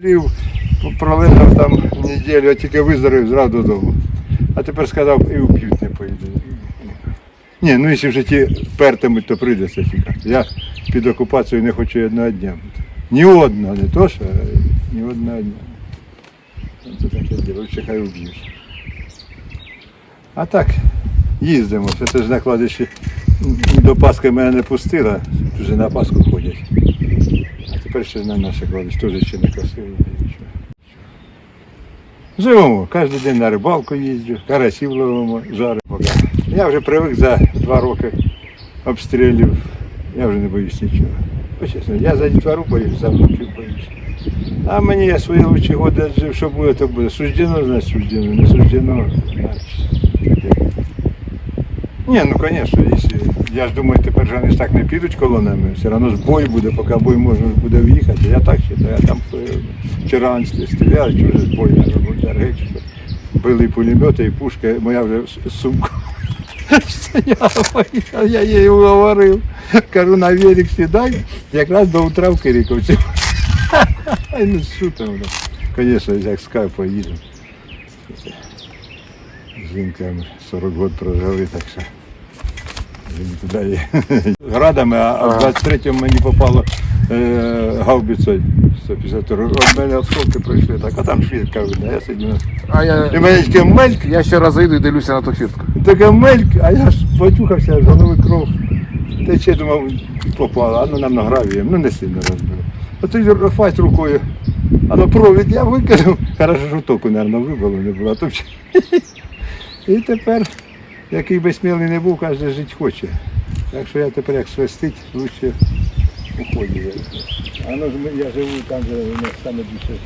Лів, пролежав там неділю, а тільки виздоровів зразу додому. А тепер сказав, і вп'ють не поїду. Ні, ну якщо в житті пертимуть, то прийдеться тікати. Я під окупацією не хочу одного дня. Ні одного, не то що, ні одного дня. Це таке діло, хай вб'ють. А так, їздимо. Це ж на кладищі до Пасхи мене не пустила, вже на Пасху ходять. Ще на наше кладище теж ще не нічого. Живемо, кожен день на рибалку їздю, карасів ловимо, жаримо. Я вже привик за два роки обстрілів, я вже не боюсь нічого. Почесно, я за дітвору боюсь, за внуків боюсь. А мені я свої лучші годи жив, що буде, то буде. Суждено, значить суждено, не суждено, значить. Ні, ну звісно, я ж думаю, тепер вони ж так не підуть колонами, все одно ж бой буде, поки бой можна буде в'їхати. Я так вважаю, я там е, вчора стріляли, чуже ж бой робити, аргечі. Били пулемети, і пушки, моя вже з стояла, я їй говорив. Кажу, на велик сідай, якраз до утра в Кириковці. Ну що там. Звісно, як скай поїдемо. З жінками 40 років прожили, так що він туди є. Градами, а а в 23-му мені попало е, гаубицею 152. От мене осколки пройшли, так, а там швидка видно, я сидів. на- А І я, мене таке мельк, я ще раз зайду і дивлюся на ту фіртку. таке мельк, а я ж потюхався, з голови кров. Тече, думав, попало, а ну нам награвіємо, ну не сильно розбило. А тоді файт рукою. А на провід я викинув, хорошо, що току, мабуть, вибило не було. а то І тепер, який би смілий не був, каже, жити хоче. Так що я тепер як свистить, лучше уходю. А ну, я живу там, де у нас саме більше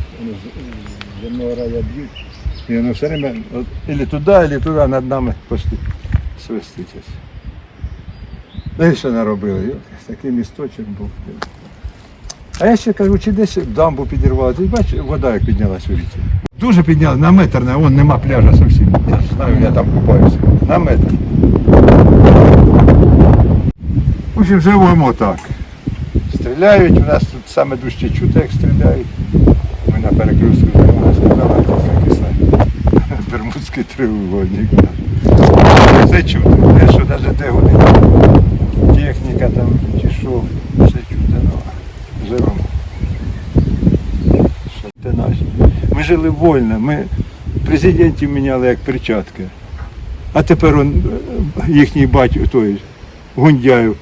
з земного рая б'ють. І воно все время, от, или туди, или туди над нами пошли свистить. ось. Ну і що наробили? Такий місточок був. А я ще кажу, чи десь дамбу підірвали. Ти бачиш, вода як піднялась у ріці. Дуже підняла, на метр, на вон нема пляжа зовсім. Я ж знаю, я там купаюся. На метр. В общем, живемо так. Стріляють, у нас тут саме дужче чути, як стріляють. Ми на перекрестку живемо, сказали, кисне. Бермудський треугольник. Все чути. Те, що навіть де вони. Техніка там чи що, все чути. Ну, живемо. Що це наші. Ми жили вольно, ми президентів міняли як перчатки. А тепер он, е, їхній батько, той Гундяєв,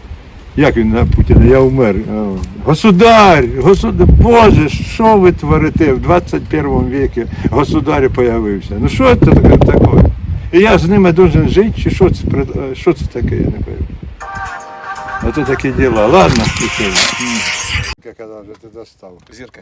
як він на Путіна, я умер. А, Государь, государ, Боже, що ви творите в 21 віці государь появився. Ну що це таке? таке? І я з ними должен жити, чи що це, е, що це таке, я не пам'ятаю. Оце такі діла. Ладно. Як казав, вже ти достав. Зірка.